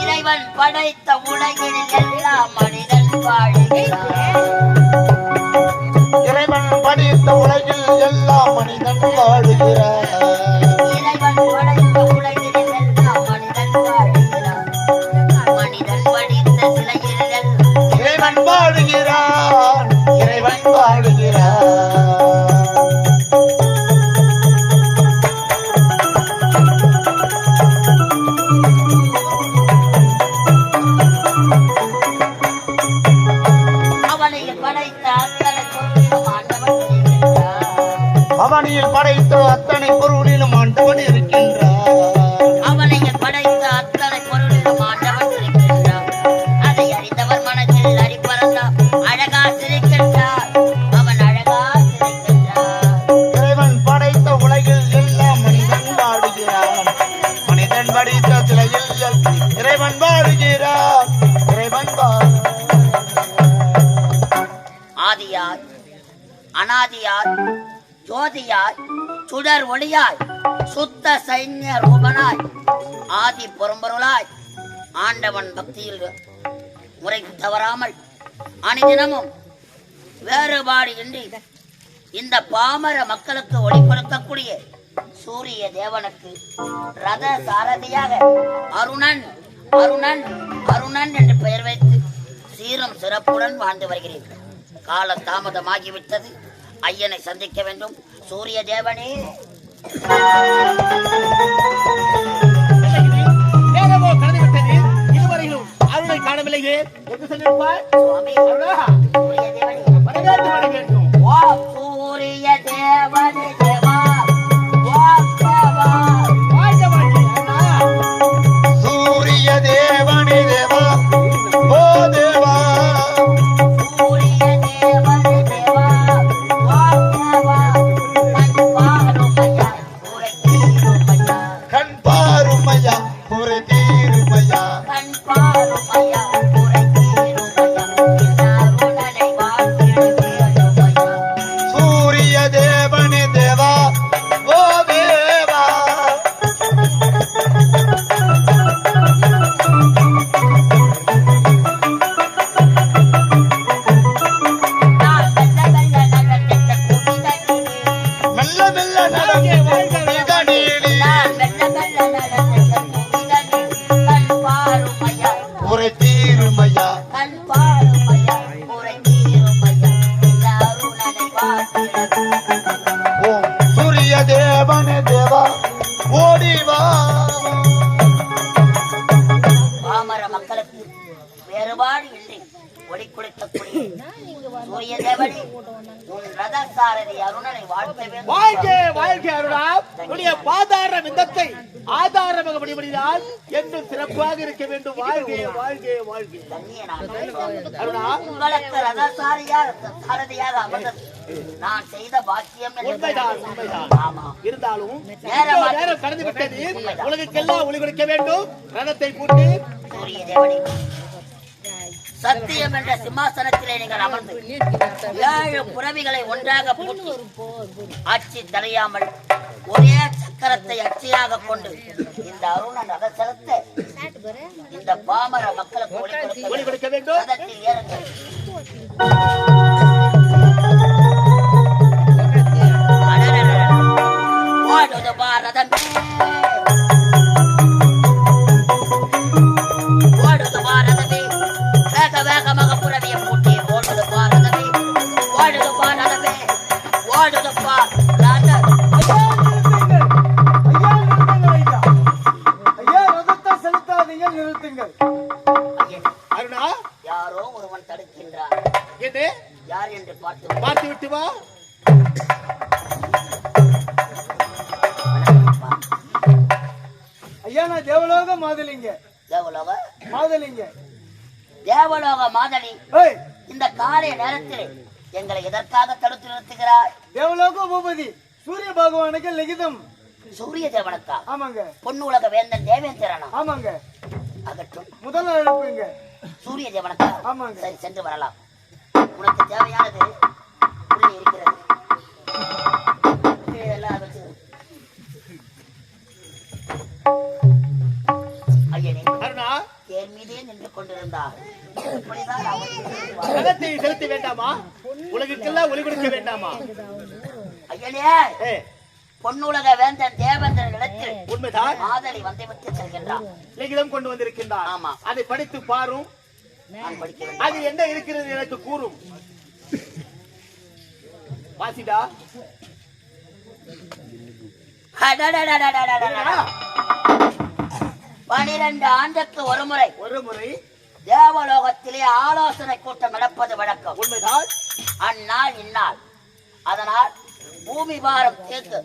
இறைவன் படைத்த உலகில் எல்லாம் மனிதன் வாழ்கிறான். இறைவன் படைத்த உலகில் எல்லா மனிதன் அவனில் படைத்த அத்தனை பொருளிலும் ஆண்டவன் இருக்கின்றார். அவனை படைத்த அத்தனை பொருளிலும் ஆண்டவன் இருக்கின்றான். அதை அறிந்தவர் மனதில் அடிப்பறந்தான் அழகா சிரிக்கின்றார். அவன் அழகா சிரிக்கின்றார். இறைவன் படைத்த உலகில் எல்லா மனிதன் வாழுகிறான் மனிதன் படித்த சிலையில் எல்- இறைவன் வாழுகிறான் இறைவன் வாழுகிறான் ஆதியாய் அனாதியாய் ஜோதியாய் சுடர் ஒளியாய் சுத்த சைன்ய ரூபனாய் ஆதி புறம்பொருளாய் ஆண்டவன் பக்தியில் முறைக்கு தவறாமல் அணிதினமும் வேறுபாடு இன்றி இந்த பாமர மக்களுக்கு ஒளிப்படுத்தக்கூடிய சூரிய தேவனுக்கு ரத சாரதியாக அருணன் அருணன் அருணன் என்று பெயர் வைத்து சீரும் சிறப்புடன் வாழ்ந்து வருகிறேன். கால தாமதமாகிவிட்டது ஐயனை சந்திக்க வேண்டும். சூரிய தேவனே. நேரமோ கடந்துவிட்டது இதுவரையிலும் அருளை காணவில்லையே. என்று சொல்லியிருப்பாய் தேவன தேவா ஓடி பாமர மக்களுக்கு வேறுபாடு இல்லை. ஒளி கொடுக்கக்கூடிய சூரிய தேவனே உன் ரத சாரதி அருணனை வாழ்த்த வேண்டும். வாழ்க வாழ்க அருளா உன்னுடைய பாதார விந்தத்தை ஆதாரமாக முடிவடைந்தால் என்றும் சிறப்பாக இருக்க வேண்டும். வாழ்க வாழ்க வாழ்க. தண்ணியை நான் அருளா உங்களுக்கு ரத சாரியாக சாரதியாக அமர்ந்தது. நான் செய்த பாக்கியம் என்று உண்மைதான் உண்மைதான். ஆமா. இருந்தாலும் நேரம் கடந்து விட்டது. உலகுக்கெல்லாம் ஒளி கொடுக்க வேண்டும். ரதத்தை பூட்டி சூரிய தேவனே சத்தியம் என்ற சிம்மாசனத்திலே நீங்கள் அமர்ந்து ஏழு புறவிகளை ஒன்றாக பூட்டி ஆட்சி தடையாமல் ஒரே சக்கரத்தை அச்சியாக கொண்டு இந்த அருணன் ரத செலுத்த இந்த பாமர மக்களுக்கு கொடுக்க ஒளி கொடுக்க வேண்டும். நிறுத்துங்கள் அருணா? யாரோ ஒருவன் தடுக்கின்றான். என்று யார் என்று பார்த்து பார்த்து விட்டு வா. ஐயா நான் தேவலோக மாதலிங்க. தேவலோக? மாதலிங்க. தேவலோக ஏய். இந்த காலை நேரத்தில் எங்களை எதற்காக தடுத்து நிறுத்துகிறார்? தேவலோக பூபதி சூரிய பகவானுக்கு லிகிதம். சூரிய தேவனுக்கா? ஆமாங்க. பொண்ணு உலக வேந்தன் தேவேந்திரனா? ஆமாங்க. அகற்றும். முதல்ல அனுப்புங்க. சூரிய தேவனுக்கா? ஆமாங்க. சரி சென்று வரலாம். உனக்கு தேவையானது உள்ளே இருக்கிறது. ஐயனே வச்சு கொண்டிருந்தார். இப்படிதான் அவர் சொல்லுவார். ரதத்தை செலுத்த வேண்டாமா? உலகுக்கெல்லாம் ஒளி கொடுக்க வேண்டாமா? ஐயனே பொன்னுலக வேந்தன் தேவேந்திரன் இடத்தில் உண்மைதான். மாதளி வந்துவிட்டு செல்கின்றான். லிகிதம் கொண்டு வந்திருக்கின்றார் ஆமா. அதை படித்து பாரும். நான் படிக்க வேண்டும். அது என்ன இருக்கிறது எனக்கு கூறும். வாசிடா. அடடடடடடடடட. பனிரெண்டு ஆண்டுக்கு ஒரு முறை ஒரு முறை தேவலோகத்திலே ஆலோசனை கூட்டம் நடப்பது வழக்கம். உண்மைதான். அந்நாள் இந்நாள். அதனால் பூமி பாரம் தீர்த்து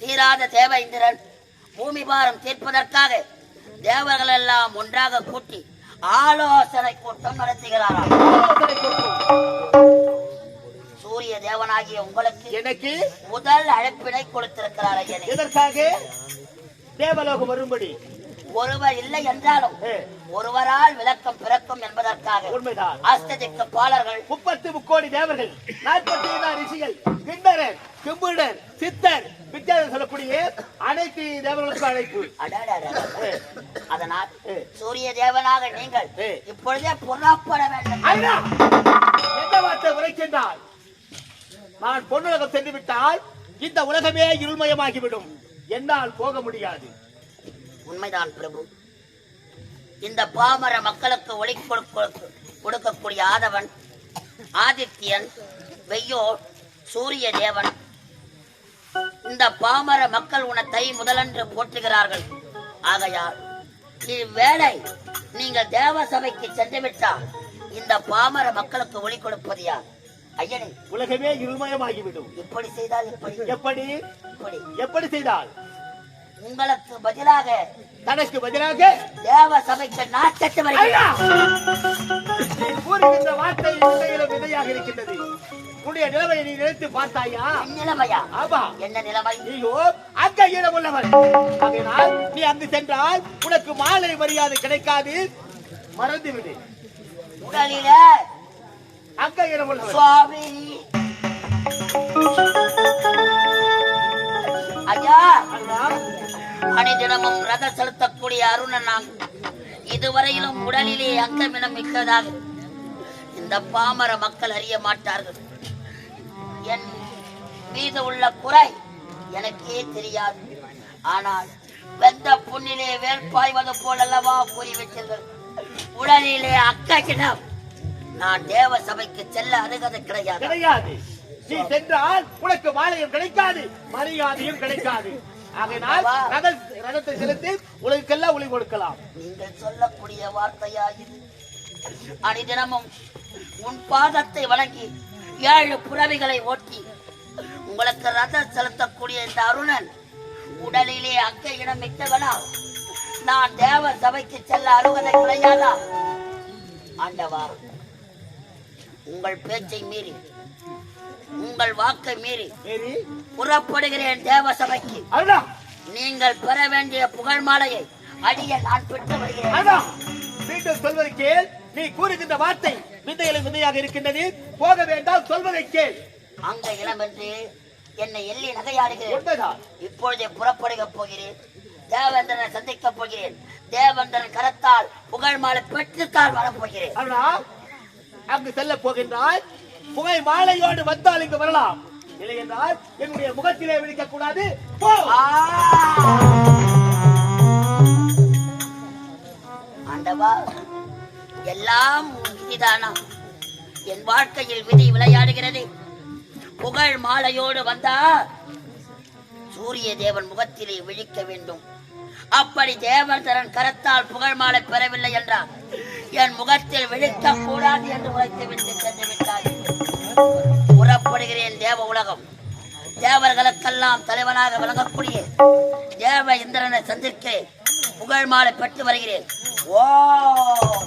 தீராத தேவ இந்திரன் பூமி பாரம் தீர்ப்பதற்காக தேவர்கள் எல்லாம் ஒன்றாக கூட்டி ஆலோசனை கூட்டம் நடத்துகிறாராம். சூரிய தேவனாகிய உங்களுக்கு எனக்கு முதல் அழைப்பினை கொடுத்திருக்கிறார் எதற்காக? தேவலோகம் வரும்படி. ஒருவர் இல்லை என்றாலும் ஒருவரால் விளக்கம் பிறக்கும் என்பதற்காக உண்மைதான். அஸ்ததிக்கு பாலர்கள் முப்பத்து முக்கோடி தேவர்கள் நாற்பத்தி ஐந்து ரிஷிகள் கிண்ணரர் கிம்புடர் சித்தர் வித்தியாசம் சொல்லக்கூடிய அனைத்து தேவர்களுக்கும் அழைப்பு. அதனால். சூரிய தேவனாக நீங்கள். இப்பொழுதே புறப்பட வேண்டும். எந்த வார்த்தை உரைக்கின்றால் நான் பொன்னுலகம் சென்று விட்டால் இந்த உலகமே இருள்மயமாகிவிடும். என்னால் போக முடியாது. உண்மைதான் பிரபு. இந்த பாமர மக்களுக்கு ஒளி கொடுக்க- கொடுக்கக்கூடிய ஆதவன் ஆதித்யன் வெய்யோர் சூரிய தேவன் இந்த பாமர மக்கள் உன தை முதலன்று போற்றுகிறார்கள். ஆகையால் இவ்வேளை நீங்கள் தேவ சபைக்கு சென்று விட்டால் இந்த பாமர மக்களுக்கு ஒளி கொடுப்பது யார்? ஐயனே உலகமே இருள்மயமாகிவிடும் இப்படி செய்தால் எப்படி? எப்படி எப்படி செய்தால்? உங்களுக்கு பதிலாக தனக்கு பதிலாக தேவ சபைக்கு நாட்டத்து ஐயா! வார்த்தை விதையாக இருக்கின்றது. உன்னுடைய நிலைமையை நீ நினைத்து பார்த்தாயா? நிலைமையா? ஆமா. என்ன நிலைமை? ஈரம் உள்ளவன். ஆகையினால் நீ அங்கு சென்றால் உனக்கு மாலை மரியாதை கிடைக்காது. மறந்து விடு உடலில அங்க உள்ளவன். சுவாமி. ஐயா! அண்ணா, அணிதினமும் ரத செலுத்தக்கூடிய அருணன் நான் இதுவரையிலும் உடலிலே அங்கமினம் மிக்கதாக இந்த பாமர மக்கள் அறிய மாட்டார்கள். என் மீது உள்ள குறை எனக்கே தெரியாது. ஆனால் வெந்த புண்ணிலே வேல் பாய்வது போல் அல்லவா கூறிவிட்டீர்கள். உடலிலே அக்ககிடம் நான் தேவ சபைக்கு செல்ல அருகது கிடையாது. கிடையாது. நீ சென்றால் உனக்கு மாலையும் கிடைக்காது மரியாதையும் கிடைக்காது. ஆகையினால் ரதத்தை செலுத்தி உலகெல்லாம் ஒளி கொடுக்கலாம். நீங்கள் சொல்லக்கூடிய வார்த்தையா இது அணிதினமும் உன் பாதத்தை வணங்கி ஏழு புறவிகளை ஓட்டி உங்களுக்கு ரதம் செலுத்தக்கூடிய இந்த அருணன் உடலிலே அக்க இடம் மிக்கவனா நான் தேவ சபைக்கு செல்ல அருகதை கிடையாதா ஆண்டவா உங்கள் பேச்சை மீறி உங்கள் வாக்கை மீறி புறப்படுகிறேன் தேவ சபைக்கு. அண்ணா நீங்கள் பெற வேண்டிய புகழ் மாலையை அடிய நான் பெற்று வருகிறேன். மீண்டும் சொல்வதை கேள். நீ கூறுகின்ற வார்த்தை விதையிலும் விதையாக இருக்கின்றது. போக வேண்டாம் சொல்வதை கேள். அங்க இளம் என்று என்னை எள்ளி நகையாடுகிறேன். இப்பொழுதே புறப்படுக போகிறேன். தேவேந்திரனை சந்திக்க போகிறேன். தேவேந்திரன் கரத்தால் புகழ் மாலை பெற்றுத்தான் வரப்போகிறேன் அங்கு செல்ல போகின்றால் புகை மாலையோடு வந்தால் இங்கு வரலாம். இல்லை என்றால் என்னுடைய முகத்திலே விழிக்க கூடாது. விதிதானா என் வாழ்க்கையில் விதி விளையாடுகிறது. புகழ் மாலையோடு வந்தா சூரிய தேவன் முகத்திலே விழிக்க வேண்டும். அப்படி தேவந்தரன் கரத்தால் புகழ் மாலை பெறவில்லை என்றார். என் முகத்தில் விழிக்க கூடாது என்று உழைத்து விட்டு சென்று விட்டார். புறப்படுகிறேன் தேவ உலகம். தேவர்களுக்கெல்லாம் தலைவனாக விளங்கக்கூடிய தேவ இந்திரனை சந்திக்க புகழ் மாலை பெற்று வருகிறேன். ஓ!